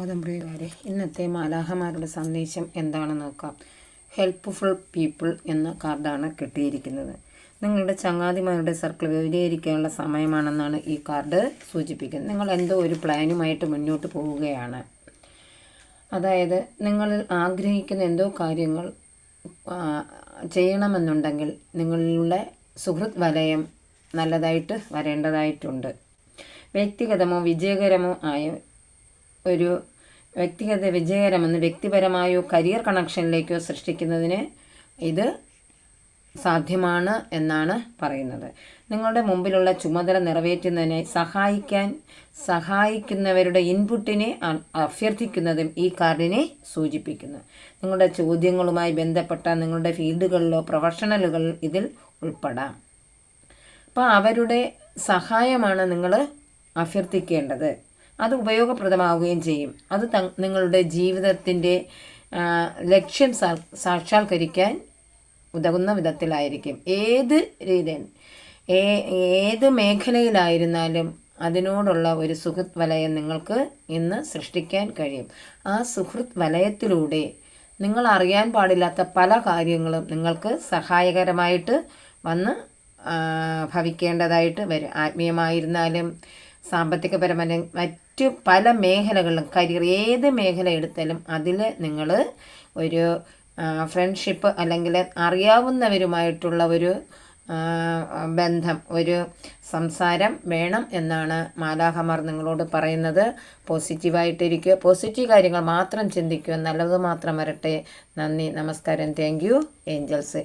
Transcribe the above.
പ്രിയകാരെ ഇന്നത്തെ മാലാഹമാരുടെ സന്ദേശം എന്താണെന്ന് നോക്കാം. ഹെൽപ്ഫുൾ പീപ്പിൾ എന്ന കാർഡാണ് കിട്ടിയിരിക്കുന്നത്. നിങ്ങളുടെ ചങ്ങാതിമാരുടെ സർക്കിൾ വിപുലീകരിക്കാനുള്ള സമയമാണെന്നാണ് ഈ കാർഡ് സൂചിപ്പിക്കുന്നത്. നിങ്ങൾ എന്തോ ഒരു പ്ലാനുമായിട്ട് മുന്നോട്ട് പോവുകയാണ്. അതായത് നിങ്ങൾ ആഗ്രഹിക്കുന്ന എന്തോ കാര്യങ്ങൾ ചെയ്യണമെന്നുണ്ടെങ്കിൽ നിങ്ങളുടെ സുഹൃത് വലയം നല്ലതായിട്ട് വരേണ്ടതായിട്ടുണ്ട്. വ്യക്തിഗതമോ വിജയകരമോ ആയ ഒരു വ്യക്തിഗത വിജയകരമെന്ന് വ്യക്തിപരമായോ കരിയർ കണക്ഷനിലേക്കോ സൃഷ്ടിക്കുന്നതിന് ഇത് സാധ്യമാണ് എന്നാണ് പറയുന്നത്. നിങ്ങളുടെ മുമ്പിലുള്ള ചുമതല നിറവേറ്റുന്നതിനെ സഹായിക്കാൻ സഹായിക്കുന്നവരുടെ ഇൻപുട്ടിനെ അഭ്യർത്ഥിക്കുന്നതും ഈ കാർഡിനെ സൂചിപ്പിക്കുന്നു. നിങ്ങളുടെ ചോദ്യങ്ങളുമായി ബന്ധപ്പെട്ട നിങ്ങളുടെ ഫീൽഡുകളിലോ പ്രൊഫഷണലുകൾ ഇതിൽ ഉൾപ്പെടാം. അപ്പോൾ അവരുടെ സഹായമാണ് നിങ്ങൾ അഭ്യർത്ഥിക്കേണ്ടത്. അത് ഉപയോഗപ്രദമാവുകയും ചെയ്യും. അത് നിങ്ങളുടെ ജീവിതത്തിന്റെ ലക്ഷ്യം സാക്ഷാത്കരിക്കാൻ ഉതകുന്ന വിധത്തിലായിരിക്കും. ഏത് രീതിയിൽ ഏത് മേഖലയിലായിരുന്നാലും അതിനോടുള്ള ഒരു സുഹൃത്ത് വലയം നിങ്ങൾക്ക് ഇന്ന് സൃഷ്ടിക്കാൻ കഴിയും. ആ സുഹൃത്ത് വലയത്തിലൂടെ നിങ്ങൾ അറിയാൻ പാടില്ലാത്ത പല കാര്യങ്ങളും നിങ്ങൾക്ക് സഹായകരമായിട്ട് വന്ന് ഭവിക്കേണ്ടതായിട്ട് വരും. ആത്മീയമായിരുന്നാലും സാമ്പത്തികപരമായ മറ്റു പല മേഖലകളിലും കരിയർ ഏത് മേഖല എടുത്താലും അതിൽ നിങ്ങൾ ഒരു ഫ്രണ്ട്ഷിപ്പ് അല്ലെങ്കിൽ അറിയാവുന്നവരുമായിട്ടുള്ള ഒരു ബന്ധം ഒരു സംസാരം വേണം എന്നാണ് മാലാഹമാർ നിങ്ങളോട് പറയുന്നത്. പോസിറ്റീവായിട്ടിരിക്കുക പോസിറ്റീവ് കാര്യങ്ങൾ മാത്രം ചിന്തിക്കുക നല്ലത് മാത്രം വരട്ടെ. നന്ദി നമസ്കാരം. Thank you angels.